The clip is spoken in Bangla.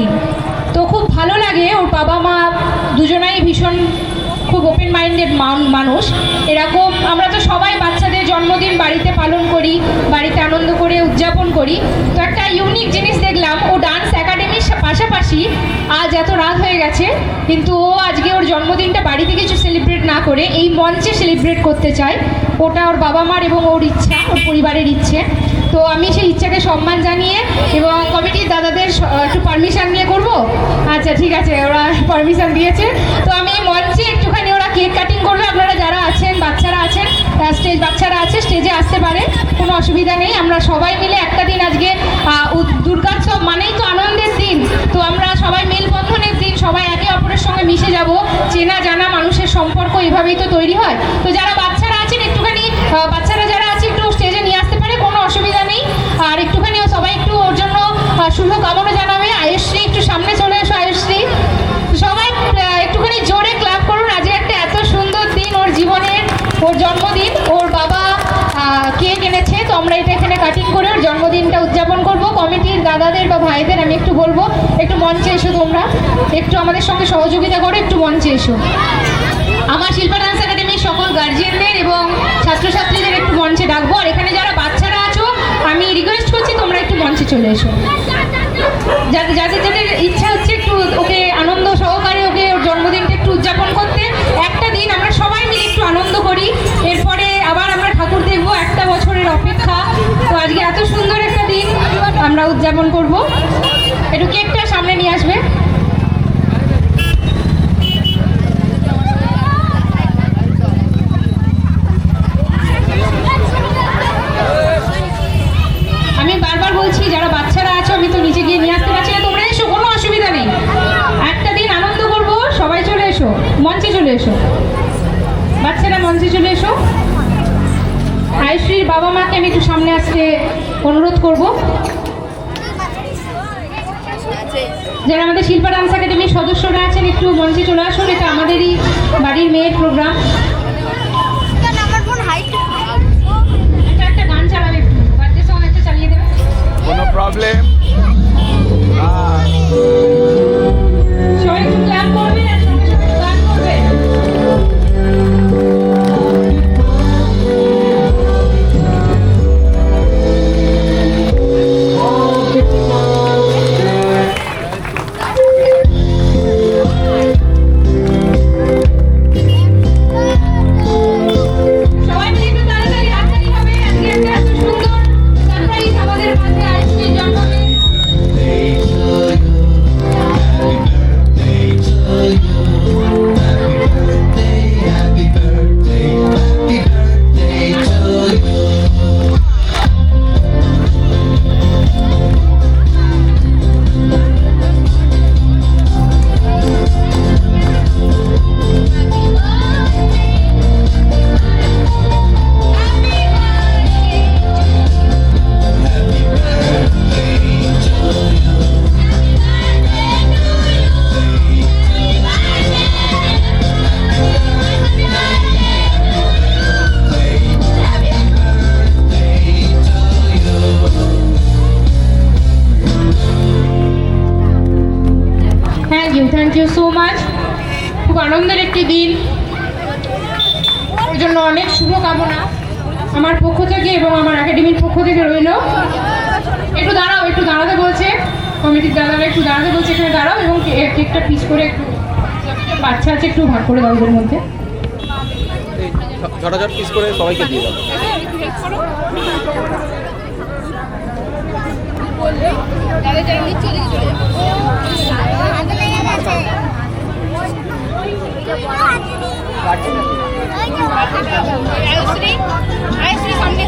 জন্মদিন তো খুব ভালো লাগে, ওর বাবা মা দুজনাই ভীষণ খুব ওপেন মাইন্ডেড মানুষ। এরকম আমরা তো সবাই বাচ্চাদের জন্মদিন বাড়িতে পালন করি, বাড়িতে আনন্দ করে উদযাপন করি। তো একটা ইউনিক জিনিস দেখলাম, ও ডান্স একাডেমির পাশাপাশি আজ এত রাত হয়ে গেছে, কিন্তু ও আজকে ওর জন্মদিনটা বাড়িতে কিছু সেলিব্রেট না করে এই মঞ্চে সেলিব্রেট করতে চায়। ওটা ওর বাবা মার এবং ওর ইচ্ছা, ওর পরিবারের ইচ্ছে। তো আমি সেই ইচ্ছাকে সম্মান জানিয়ে এবং কমিটির দাদাদের একটু পারমিশন নিয়ে করব? আচ্ছা ঠিক আছে, ওরা পারমিশন দিয়েছে। তো আমি মঞ্চে একটুখানি ওরা কেক কাটিং করবে। আপনারা যারা আছেন, বাচ্চারা আছেন স্টেজ বাচ্চারা আছে স্টেজে আসতে পারে। কোনো অসুবিধা নেই। আমরা সবাই মিলে একটা দিন আজকে দুর্গোৎসব মানেই তো আনন্দের দিন। তো আমরা সবাই মেলবন্ধনের দিন, সবাই একে অপরের সঙ্গে মিশে যাব। চেনা জানা মানুষের সম্পর্ক এভাবেই তো তৈরি হয়। তো যারা বাচ্চারা আছেন, একটুখানি করে ওর জন্মদিনটা উদযাপন করব। কমিটির দাদাদের বা ভাইদের আমি একটু বলব, একটু মঞ্চে এসো তোমরা। একটু আমাদের সঙ্গে সহযোগিতা করো, একটু মঞ্চে এসো। আমার শিল্পা ডান্স একাডেমির সকল গার্জিয়ানদের এবং ছাত্রছাত্রীদের একটু মঞ্চে ডাকবো। আর এখানে যারা বাচ্চারা আছো, আমি রিকোয়েস্ট করছি তোমরা একটু মঞ্চে চলে এসো। যাদের যাদের ইচ্ছা হচ্ছে একটু ওকে আনন্দ সহকারে তো আজকে এত সুন্দর একটা দিন। আমরা উদযাপন করব। একটু কেকটা সামনে নিয়ে আসবে। আমি বারবার বলছি, যারা বাচ্চারা আছো, আমি তো নিচে গিয়ে নিয়ে আসতে পারছি না। তোমরা এসো, কোনো অসুবিধা নেই। একটা দিন আনন্দ করব, সবাই চলে এসো, মঞ্চে চলে এসো। বাচ্চারা মঞ্চে চলে এসো। আয়ুশ্রীর বাবা মাকে আমি একটু সামনে আসতে অনুরোধ করব। যারা আমাদের শিল্পা ডান্স একাডেমির সদস্যরা আছেন, একটু মঞ্চে চলে আসুন, এটা আমাদেরই বাড়ির মেয়ের program thank you so much খুব আনন্দের একটি দিন। ওর জন্য অনেক শুভকামনা আমার পক্ষ থেকে এবং আমার একাডেমির পক্ষ থেকে রইল। একটু দাঁড়াও একটু দাঁড়াতে বলছে। কমিটির দাদারা একটু দাঁড়াতে বলছে এখানে দাঁড়াও এবং কেকটা পিস করে একটু বাচ্চা আছে একটু ভাগ করে দাও ওদের মধ্যে। ঝটাঝট পিস করে সবাইকে দিয়ে দাও। আয়ুশ্রী আয়ুশ্রী সামনে